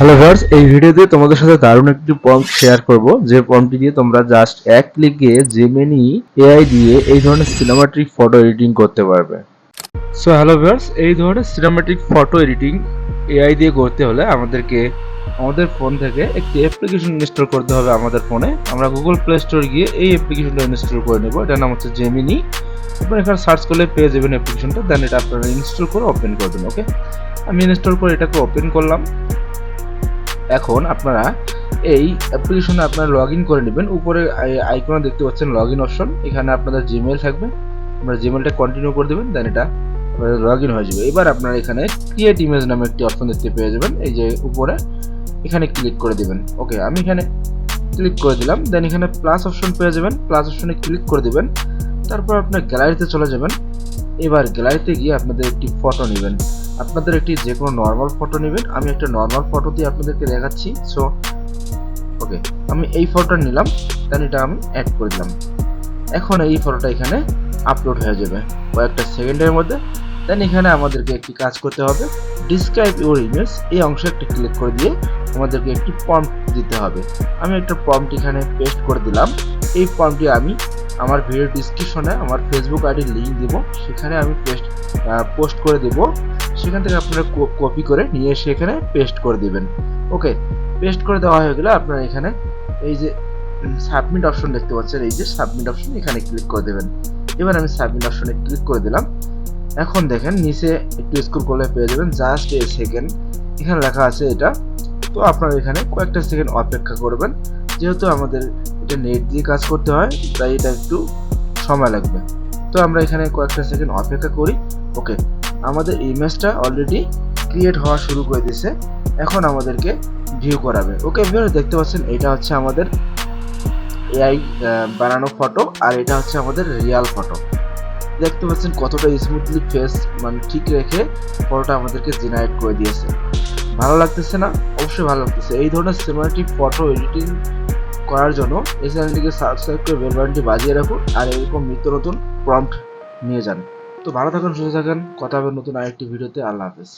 Hello verse এই ভিডিওতে তোমাদের সাথে দারুণ একটি প্রম্পট শেয়ার করব। যে প্রম্পটটি দিয়ে তোমরা জাস্ট এক ক্লিকে জেমিনি এআই দিয়ে এই ধরনের সিনেমাটিক ফটো এডিটিং করতে পারবে। সো হ্যালো ভার্স এই ধরনের সিনেমাটিক ফটো এডিটিং এআই দিয়ে করতে হলে আমাদেরকে আমাদের ফোন থেকে একটি অ্যাপ্লিকেশন ইনস্টল করতে হবে আমাদের ফোনে আমরা গুগল প্লে স্টোর গিয়ে এই অ্যাপ্লিকেশনটা ইনস্টল করে নেব। এটার নাম হচ্ছে জেমিনি আপনারা এখানে সার্চ করলে পেয়ে যাবেন অ্যাপ্লিকেশনটা দেন এটা আপনারা ইনস্টল করে ওপেন করবেন ওকে আমি ইনস্টল করে এটাকে ওপেন করলাম। এখন আপনারা এই অ্যাপ্লিকেশনে আপনারা লগ ইন করে নেবেন। উপরে আইকনে দেখতে পাচ্ছেন লগ ইন অপশন এখানে আপনাদের জিমেল থাকবে। আপনারা জিমেলটা কন্টিনিউ করে দেবেন দেন এটা লগ ইন হয়ে যাবে। এবার আপনারা এখানে ক্রিয়েট ইমেজ নামে একটি অপশন দেখতে পেয়ে যাবেন। এই যে উপরে, এখানে ক্লিক করে দেবেন। ওকে আমি এখানে ক্লিক করে দিলাম। দেন এখানে প্লাস অপশন পেয়ে যাবেন। প্লাস অপশনে ক্লিক করে দেবেন। তারপর আপনার গ্যালারিতে চলে যাবেন। এবার গ্যালারিতে গিয়ে আপনাদের একটি ফটো নেবেন। আপনাদের একটি যে কোনো নর্মাল ফটো নেবেন। আমি একটা নর্মাল ফটো দিয়ে আপনাদেরকে দেখাচ্ছি। সো ওকে আমি এই ফটোটা নিলাম। দেন এটা আমি অ্যাড করে দিলাম। এখন এই ফটোটা এখানে আপলোড হয়ে যাবে কয়েকটা সেকেন্ডের মধ্যে। দেন এখানে আমাদেরকে একটি কাজ করতে হবে। ডিসক্রাইব ইউর ইমেজ এই অংশে একটা ক্লিক করে দিয়ে আমাদেরকে একটি প্রম্পট দিতে হবে। আমি একটা প্রম্পট এখানে পেস্ট করে দিলাম। এই প্রম্পটটি আমি আমার ভিডিও ডিসক্রিপশনে আমার ফেসবুক আইডির লিঙ্ক দেবো। সেখানে আমি পেস্ট পোস্ট করে দেবো। সেখান থেকে আপনারা কপি করে নিয়ে এসে এখানে পেস্ট করে দিবেন। ওকে পেস্ট করে দেওয়া হয়ে গেলে আপনারা এখানে এই যে সাবমিট অপশন দেখতে পাচ্ছেন, এই যে সাবমিট অপশন এখানে ক্লিক করে দেবেন। এবার আমি সাবমিট অপশনে ক্লিক করে দিলাম। এখন দেখেন, নিচে একটু স্ক্রল করলে পেয়ে যাবেন জাস্ট এ সেকেন্ড এখানে লেখা আছে এটা। তো আপনারা এখানে কয়েকটা সেকেন্ড অপেক্ষা করবেন। যেহেতু আমাদের এটা নেট দিয়ে কাজ করতে হয়, তাই এটা একটু সময় লাগবে। তো আমরা এখানে কয়েকটা সেকেন্ড অপেক্ষা করি। ওকে আমাদের ইমেজটা অলরেডি ক্রিয়েট হওয়া শুরু করে দিয়েছে এখন আমাদেরকে ভিউ করাবে। ওকে ভিউয়ার দেখতে পাচ্ছেন, এটা হচ্ছে আমাদের এআই বানানো ফটো আর এটা হচ্ছে আমাদের রিয়াল ফটো দেখতে পাচ্ছেন কতটা স্মুথলি ফেস মানে ঠিক রেখে ফটোটা আমাদেরকে জেনারেট করে দিয়েছে। ভালো লাগতেছে না? অবশ্যই ভালো লাগতেছে। এই ধরনের সিনেমাটিক ফটো এডিটিং করার জন্য এই চ্যানেলটিকে সাবস্ক্রাইব করে বেল বাটনটি বাজিয়ে রাখুন, আর এরকম নিত্য নতুন প্রম্পট নিয়ে যান। তো ভালো থাকুন সুস্থ থাকেন। কথা হবে নতুন আরেকটি ভিডিওতে। আল্লাহ হাফেজ।